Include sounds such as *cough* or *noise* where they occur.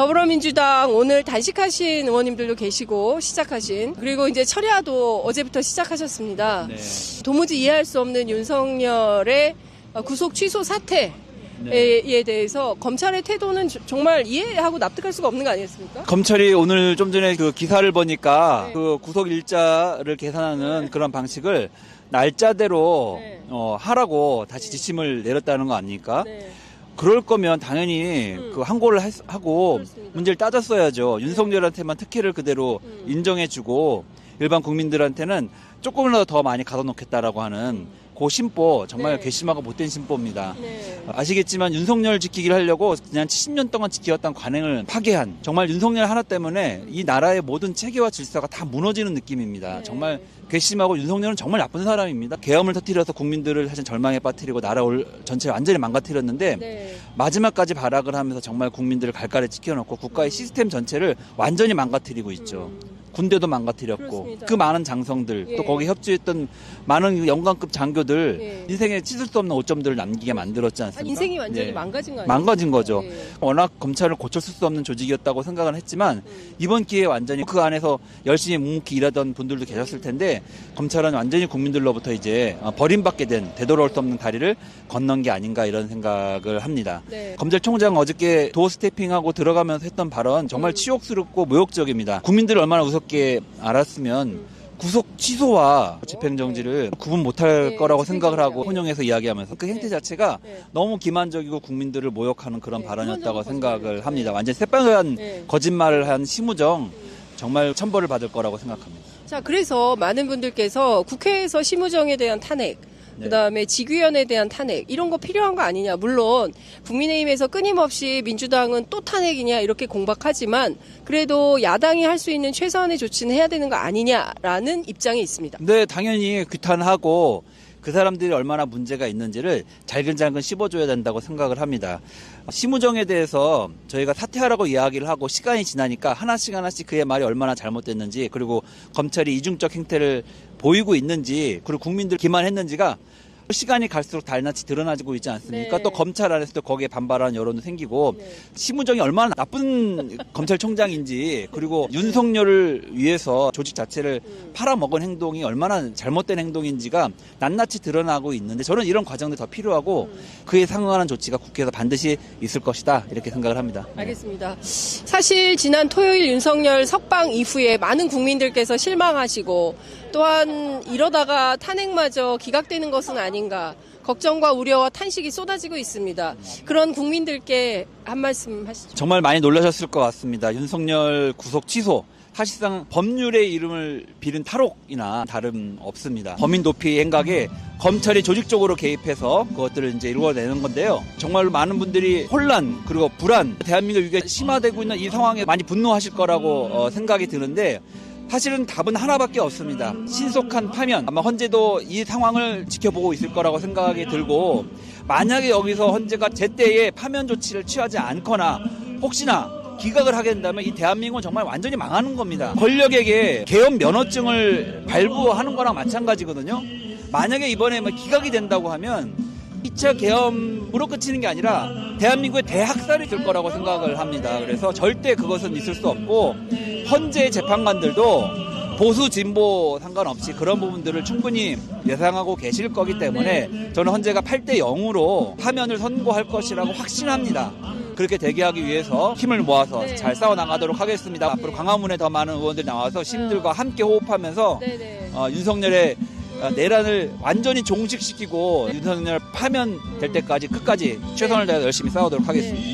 더불어민주당 오늘 단식하신 의원님들도 계시고 시작하신 그리고 이제 철야도 어제부터 시작하셨습니다. 네. 도무지 이해할 수 없는 윤석열의 구속 취소 사태에 네. 대해서 검찰의 태도는 저- 정말 이해하고 납득할 수가 없는 거 아니겠습니까? 검찰이 오늘 좀 전에 그 기사를 보니까 네. 그 구속 일자를 계산하는 그런 방식을 날짜대로 네. 어, 하라고 다시 지침을 내렸다는 거 아닙니까? 네. 그럴 거면 당연히 음. 그 항고를 했- 하고 그렇습니다. 문제를 따졌어야죠. 윤석열한테만 특혜를 그대로 음. 인정해주고 일반 국민들한테는 조금이라도 더 많이 가둬놓겠다라고 하는 그 심보 정말 네. 괘씸하고 못된 심보입니다. 네. 아시겠지만 윤석열 지키기를 하려고 지난 70년 동안 지켜왔던 관행을 파괴한 정말 윤석열 하나 때문에 이 나라의 모든 체계와 질서가 다 무너지는 느낌입니다. 네. 정말 괘씸하고 윤석열은 정말 나쁜 사람입니다. 계엄을 터뜨려서 국민들을 사실 절망에 빠뜨리고 나라 올- 전체를 완전히 망가뜨렸는데 네. 마지막까지 발악을 하면서 정말 국민들을 갈갈에 지켜놓고 국가의 시스템 전체를 완전히 망가뜨리고 있죠. 음. 군대도 망가뜨렸고 그렇습니다. 그 많은 장성들 예. 또 거기 협조했던 많은 영광급 장교들 예. 인생에 찢을 수 없는 오점들을 남기게 만들었지 아, 않습니까? 인생이 완전히 네. 망가진 거 아니에요? 망가진 거죠. 네. 워낙 검찰을 고쳤을 수 없는 조직이었다고 생각을 했지만 음. 이번 기회에 완전히 그 안에서 열심히 묵묵히 일하던 분들도 계셨을 텐데 검찰은 완전히 국민들로부터 이제 어, 버림받게 된 되돌아올 수 없는 다리를 건넌 게 아닌가 이런 생각을 합니다. 네. 검찰총장 어저께 도어 스태핑하고 들어가면서 했던 발언 정말 음. 치욕스럽고 모욕적입니다. 국민들이 얼마나 우습 게 알았으면 음. 구속 취소와 집행정지를 구분 못할 네, 거라고 생각을 하고 집행정지요. 혼용해서 이야기하면서 그 행태 네. 자체가 네. 너무 기만적이고 국민들을 모욕하는 그런 네, 발언이었다고 생각을. 합니다. 완전 새빨간 네. 거짓말을 한 심우정 정말 천벌을 받을 거라고 생각합니다. 자, 그래서 많은 분들께서 국회에서 심우정에 대한 탄핵, 네. 그다음에 지규현에 대한 탄핵 이런 거 필요한 거 아니냐. 물론 국민의힘에서 끊임없이 민주당은 또 탄핵이냐 이렇게 공박하지만 그래도 야당이 할 수 있는 최선의 조치는 해야 되는 거 아니냐라는 입장이 있습니다. 근데 당연히 규탄하고 그 사람들이 얼마나 문제가 있는지를 잘근잘근 씹어줘야 된다고 생각을 합니다. 심우정에 대해서 저희가 사퇴하라고 이야기를 하고 시간이 지나니까 하나씩 하나씩 그의 말이 얼마나 잘못됐는지 그리고 검찰이 이중적 행태를 보이고 있는지 그리고 국민들 기만했는지가 시간이 갈수록 달낱이 드러나지고 있지 않습니까? 네. 또 검찰 안에서도 거기에 반발하는 여론도 생기고 네. 심우정이 얼마나 나쁜 *laughs* 검찰총장인지 그리고 윤석열을 위해서 조직 자체를 음. 팔아먹은 행동이 얼마나 잘못된 행동인지가 낱낱이 드러나고 있는데 저는 이런 과정들이 더 필요하고 음. 그에 상응하는 조치가 국회에서 반드시 있을 것이다 이렇게 생각을 합니다. 알겠습니다. 사실 지난 토요일 윤석열 석방 이후에 많은 국민들께서 실망하시고 또한 이러다가 탄핵마저 기각되는 것은 아닌가 걱정과 우려와 탄식이 쏟아지고 있습니다. 그런 국민들께 한 말씀 하시죠. 정말 많이 놀라셨을 것 같습니다. 윤석열 구속 취소. 사실상 법률의 이름을 빌은 탈옥이나 다름 없습니다. 범인 도피 행각에 검찰이 조직적으로 개입해서 그것들을 이제 이루어내는 건데요. 정말 많은 분들이 혼란 그리고 불안, 대한민국 위기가 심화되고 있는 이 상황에 많이 분노하실 거라고 어, 생각이 드는데 사실은 답은 하나밖에 없습니다. 신속한 파면. 아마 헌재도 이 상황을 지켜보고 있을 거라고 생각이 들고 만약에 여기서 헌재가 제때에 파면 조치를 취하지 않거나 혹시나 기각을 하게 된다면 이 대한민국은 정말 완전히 망하는 겁니다. 권력에게 개헌 면허증을 발부하는 거랑 마찬가지거든요. 만약에 이번에 뭐 기각이 된다고 하면 2차 계엄으로 끝이는 게 아니라 대한민국의 대학살이 될 거라고 생각을 합니다. 그래서 절대 그것은 있을 수 없고 헌재 재판관들도 보수 진보 상관없이 그런 부분들을 충분히 예상하고 계실 거기 때문에 저는 헌재가 8대 0으로 파면을 선고할 것이라고 확신합니다. 그렇게 되게 하기 위해서 힘을 모아서 네. 잘 싸워 나가도록 하겠습니다. 앞으로 광화문에 더 많은 의원들이 나와서 시민들과 함께 호흡하면서 네네. 어, 윤석열의 어, 내란을 완전히 종식시키고 윤석열 파면 될 때까지 끝까지 최선을 다해 열심히 싸우도록 하겠습니다.